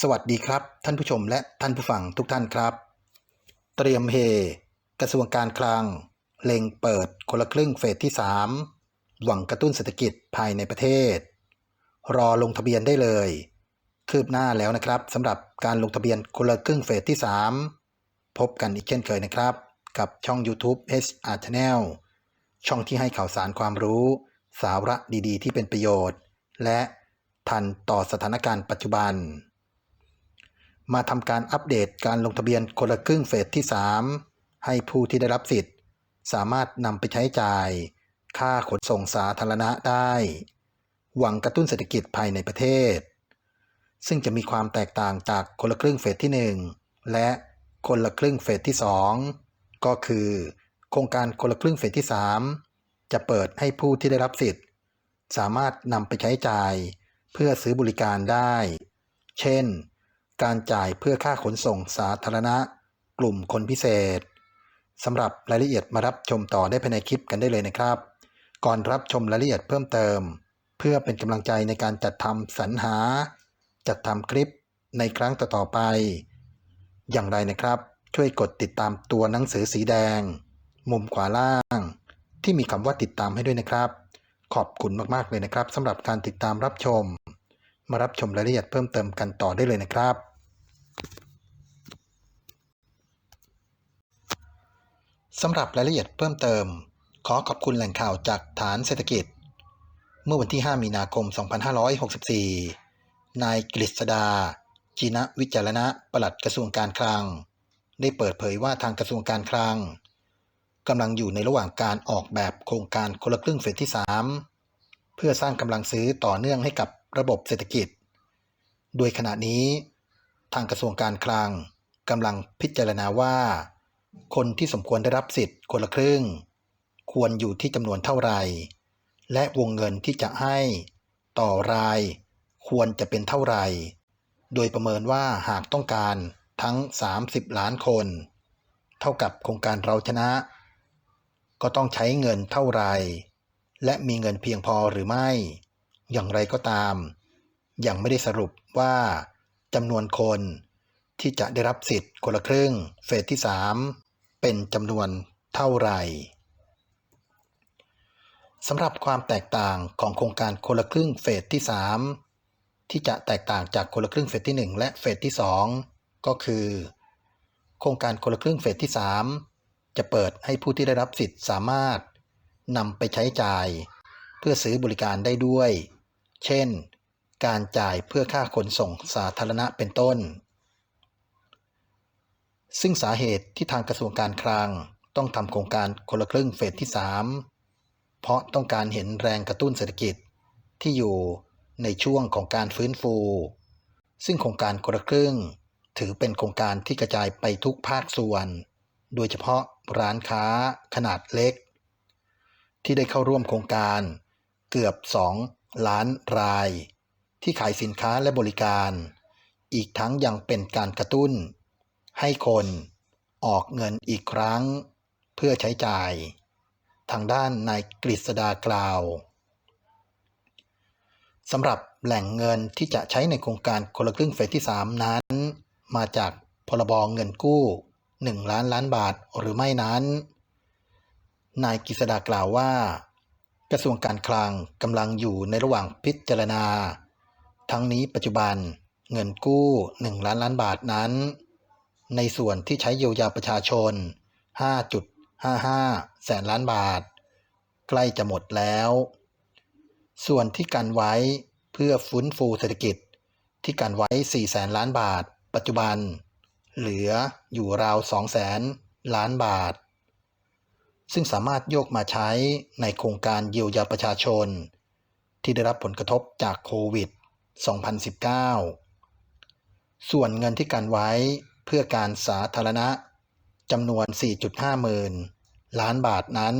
สวัสดีครับ ท่านผู้ชมและท่านผู้ฟังทุกท่านครับ เตรียมเฮกระทรวงการคลังเล็งเปิดคนละครึ่งเฟสที่ 3 หวังกระตุ้นเศรษฐกิจภายในประเทศ รอลงทะเบียนได้เลย คืบหน้าแล้วนะครับสำหรับการลงทะเบียนคนละครึ่งเฟสที่ 3 พบกันอีกเช่นเคยนะครับ กับช่อง YouTube HR Channel ช่องที่ให้ข่าวสารความรู้ สาระดีๆ ที่เป็นประโยชน์ และทันต่อสถานการณ์ปัจจุบัน มาทำการอัปเดตการลงทะเบียนคนละครึ่งเฟสที่ 3 ให้ผู้ที่ได้รับสิทธิ์ สามารถนำไปใช้จ่าย ค่าขนส่งสาธารณะได้ หวังกระตุ้นเศรษฐกิจภายในประเทศ ซึ่งจะมีความแตกต่างจากคนละครึ่งเฟสที่ 1 และคนละครึ่งเฟสที่ 2 ก็คือ โครงการคนละครึ่งเฟสที่ 3 จะเปิดให้ผู้ที่ได้รับสิทธิ์ สามารถนำไปใช้จ่าย เพื่อซื้อบริการได้ เช่น การจ่ายเพื่อค่าขนส่งสาธารณะ กลุ่มคนพิเศษสำหรับรายละเอียดมารับชมต่อได้ภายในคลิปกันได้เลยนะครับ ก่อนรับชมรายละเอียดเพิ่มเติม เพื่อเป็นกำลังใจในการจัดทำสรรหา จัดทำคลิปในครั้งต่อๆไป อย่างไรนะครับ ช่วยกดติดตามตัวหนังสือสีแดง มุมขวาล่าง ที่มีคำว่าติดตามให้ด้วยนะครับ ขอบคุณมากๆเลยนะครับสำหรับการติดตามรับชม มารับชมรายละเอียดเพิ่มเติมกันต่อได้เลยนะครับ สำหรับรายละเอียดเพิ่มเติม ขอขอบคุณแหล่งข่าวจากฐานเศรษฐกิจ เมื่อวันที่ 5 มีนาคม 2564 นายกฤษดา จีนะวิจารณะปลัดกระทรวงการคลัง ได้เปิดเผยว่าทางกระทรวงการคลังกำลังอยู่ในระหว่างการออกแบบโครงการคนละครึ่งเฟสที่ 3 เพื่อสร้างกำลังซื้อต่อเนื่องให้กับระบบเศรษฐกิจ โดยขณะนี้ ทางกระทรวงการคลังกำลังพิจารณาว่า คนที่สมควรได้รับสิทธิ์คนละครึ่ง ควรอยู่ที่จำนวนเท่าไหร่ และวงเงินที่จะให้ต่อราย ควรจะเป็นเท่าไหร่ โดยประเมินว่าหากต้องการทั้ง 30 ล้านคน เท่ากับโครงการเราชนะ ก็ต้องใช้เงินเท่าไหร่ และมีเงินเพียงพอหรือไม่ อย่างไรก็ตาม ยังไม่ได้สรุปว่า จำนวนคน ที่จะได้รับสิทธิ์คนละครึ่ง เฟสที่ 3 เป็นจำนวนเท่าไหร่สำหรับความแตกต่างของโครงการคนละครึ่งเฟสที่ 3 ที่จะแตกต่างจากคนละครึ่งเฟสที่ 1 และเฟสที่ 2 ก็คือ โครงการคนละครึ่งเฟสที่ 3 จะเปิดให้ผู้ที่ได้รับสิทธิ์สามารถนำไปใช้จ่าย เพื่อซื้อบริการได้ด้วย เช่น การจ่ายเพื่อค่าขนส่งสาธารณะเป็นต้น ซึ่งสาเหตุที่ทางกระทรวงการคลังต้องทำโครงการคนละครึ่งเฟสที่ 3 เพราะต้องการเห็นแรงกระตุ้นเศรษฐกิจที่อยู่ในช่วงของการฟื้นฟู ซึ่งโครงการคนละครึ่ง ถือเป็นโครงการที่กระจายไปทุกภาคส่วน โดยเฉพาะร้านค้าขนาดเล็ก ที่ได้เข้าร่วมโครงการเกือบ 2 ล้านราย ที่ขายสินค้าและบริการ อีกทั้งยังเป็นการกระตุ้น ให้คนออกเงินอีกครั้ง เพื่อใช้จ่าย ทางด้านนายกฤษดากล่าวสำหรับแหล่งเงินที่จะใช้ในโครงการคนละครึ่งเฟสที่ 3 นั้น มาจากพรบเงินกู้ 1 ล้านล้านบาทหรือไม่นั้น นายกฤษดากล่าวว่า กระทรวงการคลังกำลังอยู่ในระหว่างพิจารณา ทั้งนี้ปัจจุบันเงินกู้ 1 ล้านล้านบาทนั้น ในส่วนที่ใช้เยียวยาประชาชน 5.55 แสนล้านบาท ใกล้จะหมดแล้ว ส่วนที่กันไว้เพื่อฟื้นฟูเศรษฐกิจที่กันไว้ 4 แสนล้านบาท ปัจจุบัน เหลืออยู่ราว 2 แสนล้านบาท ซึ่งสามารถโยกมาใช้ในโครงการเยียวยาประชาชน ที่ได้รับผลกระทบจากโควิด 2019 ส่วนเงินที่กันไว้เพื่อการสาธารณะจำนวน 4.5 หมื่นล้านบาทนั้น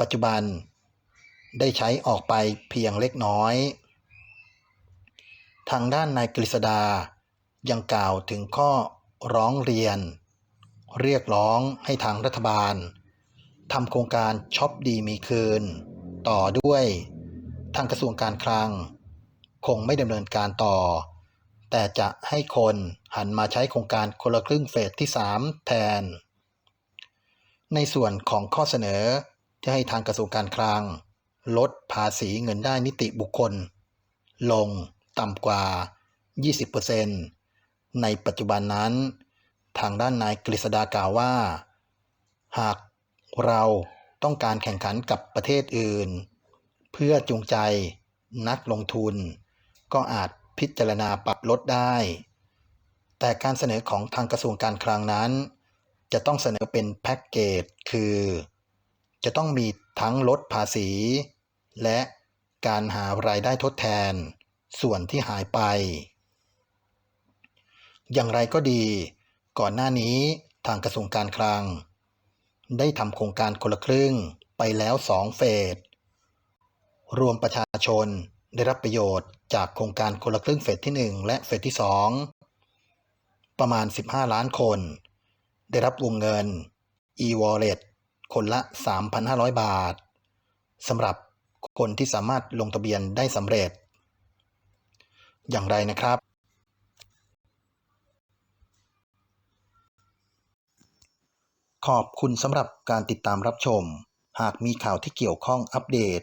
ปัจจุบันได้ใช้ออกไปเพียงเล็กน้อย ทางด้านนายกฤษดายังกล่าวถึงข้อร้องเรียน เรียกร้องให้ทางรัฐบาลทำโครงการช็อปดีมีคืน ต่อด้วยทางกระทรวงการคลัง คงไม่ดำเนินการต่อ แต่จะให้คนหันมาใช้โครงการคนละครึ่งเฟสที่ 3 แทน ในส่วนของข้อเสนอที่ให้ทางกระทรวงการคลัง ลดภาษีเงินได้นิติบุคคล ลงต่ำกว่า 20%ในปัจจุบันนั้น ทางด้านนายกฤษดากล่าวว่า หากเราต้องการแข่งขันกับประเทศอื่น เพื่อจูงใจนักลงทุน ก็อาจพิจารณาปรับลดได้ แต่การเสนอของทางกระทรวงการคลังนั้น จะต้องเสนอเป็นแพ็กเกจคือ จะต้องมีทั้งลดภาษี และการหารายได้ทดแทน ส่วนที่หายไป อย่างไรก็ดี ก่อนหน้านี้ทางกระทรวงการคลัง ได้ทำโครงการคนละครึ่งไปแล้ว2เฟสรวมประชาชน ได้รับประโยชน์จากโครงการคนละครึ่งเฟสที่ 1 และเฟสที่ 2 ประมาณ 15 ล้านคน ได้รับวงเงิน e-wallet คนละ 3,500 บาทสำหรับคนที่สามารถลงทะเบียนได้สำเร็จ อย่างไรนะครับ ขอบคุณสำหรับการติดตามรับชม หากมีข่าวที่เกี่ยวข้องอัปเดต